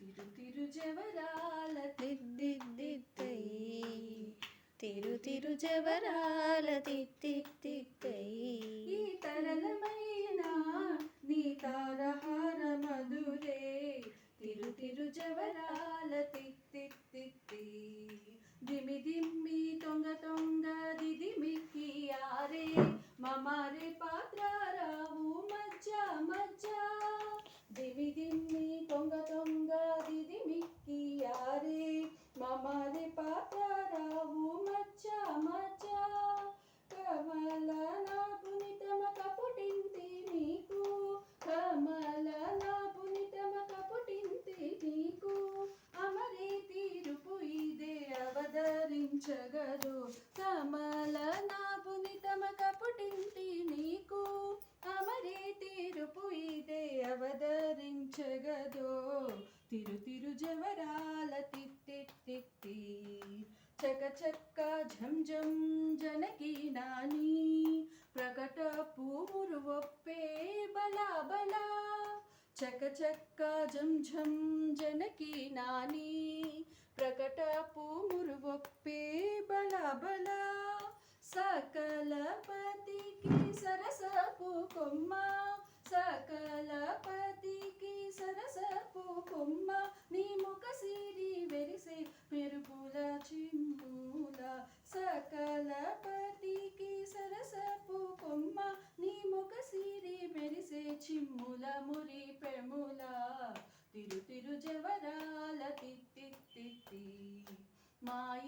తిరు తిరు జవరాల దిద్దిద్దిద్దై తిరు తిరు జవరాల తిత్తిత్తై అవతరించగదు కమల తమ పునితమ కపుటింతి నీకు. అమరే తీరుపు ఇదే అవతరించగదో తిరు తిరు జవరాల తిత్తి చక చక్క ఝం ఝం జనకి నాని. ప్రకట పూరు ఒప్పే బలా బలా చక చక్క ఝం ఝం జనకి నాని. ప్రకట పూమురు ఒప్పే బలా బలా సకల సరసపు కొమ్మ సకలపతికి సరసపు కొమ్మ నీ ముఖ సిరి వెరిసే మెరుపుల చిమ్ముల సకలపతికి సరసపు కొమ్మ నీ ముఖ సిరి మెరిసే చిమ్ముల మురి పెముల తిరు తిరు జవరాల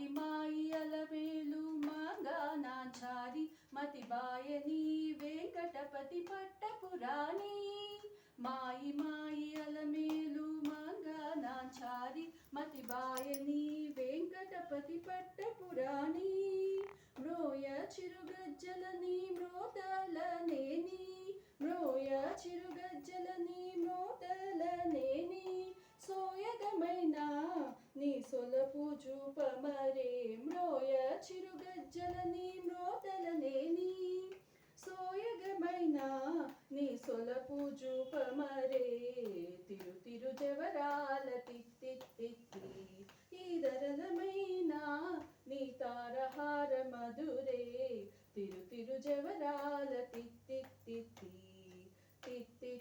మాయి మాయి అలవేలు మాంగానాచారి మతిబాయని వెంకటపతి పట్టపురాణి. మాయి మాయి అలమేలు మాంగానాచారి మతిబాయని వెంకటపతి పట్టపురాణి. మ్రోయ సొలపు చూపమరే మ్రోయ చిరుగజ్జలని మ్రోతలనేని సోయగమైన నీ సొలపు చూపమరే తిరు తిరు జవరాల తిత్తి ఈ దరలమైన నీ తారహార మధురే తిరు తిరు జవరాల తిత్తి తిత్తి తిత్తి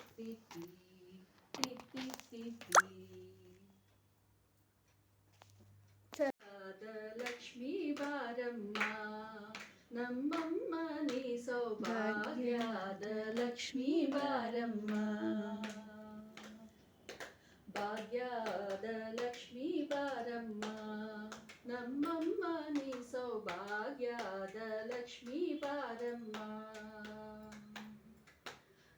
నమ్మమ్మ నీ సౌభాగ్యాద లక్ష్మీ వారమ్మ భాగ్యాద లక్ష్మీ వారమ్మ నమ్మమ్మ నీ సౌభాగ్యాద లక్ష్మీ వారమ్మ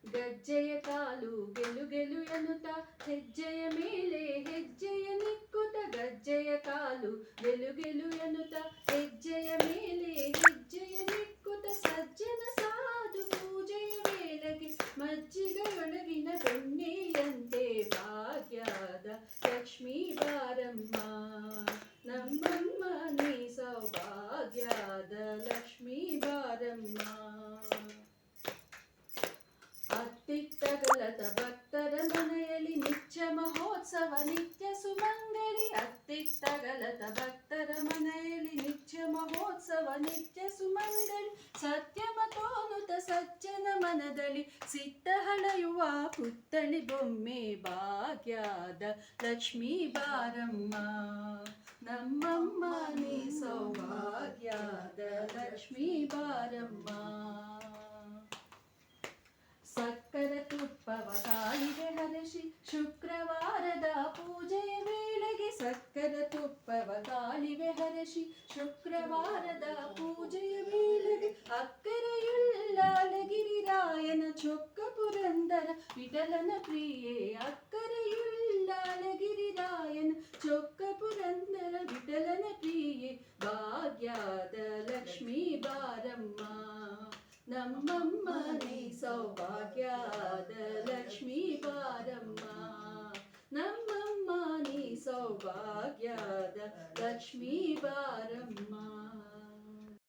గజ్జయ కాలు గెలు గెలు ఎనుత ಹೆಜ್ಜೆಯ ಮೇಲೆ ಹೆಜ್ಜೆಯ ನಿಕ್ಕುತ ಗಜ್ಜೆಯ ಕಾಲು ಗೆಲು ಗೆಲು ಎನ್ನುತ್ತ ಅತ್ತಿತ್ತಗಲದ ಭಕ್ತರ ಮನೆಯಲ್ಲಿ ನಿತ್ಯ ಮಹೋತ್ಸವ, ನಿತ್ಯ ಸುಮಂಗಳಿ ಸತ್ಯ ಮತೋನುತ ಸಜ್ಜನ ಮನದಲ್ಲಿ ಸಿದ್ಧ ಹಳೆಯುವ ಪುತ್ತಳಿ ಬೊಮ್ಮೆ ಭಾಗ್ಯದ ಲಕ್ಷ್ಮೀ ಬಾರಮ್ಮ. ನಮ್ಮಮ್ಮ, ನೀ ಸೌಭಾಗ್ಯದ ಲಕ್ಷ್ಮೀ ಬಾರಮ್ಮ. ವೇಳೆಗೆ ಸಕ್ಕರ ತುಪ್ಪವ ಕಾಲಿಗೆ ಹರಸಿ ಶುಕ್ರವಾರದ ಪೂಜೆಯ ವೇಳೆಗೆ ಅಕ್ಕರೆಯುಳ್ಳಾಲಗಿರಿರಾಯನ ಚೊಕ್ಕ ಪುರಂದರ ವಿಠಲನ ಪ್ರಿಯೆ ಅಕ್ಕರೆಯುಳ್ಳಾಲಗಿರಿರಾಯನ ಚೊಕ್ಕ ಪುರಂದರ लक्ष्मी बार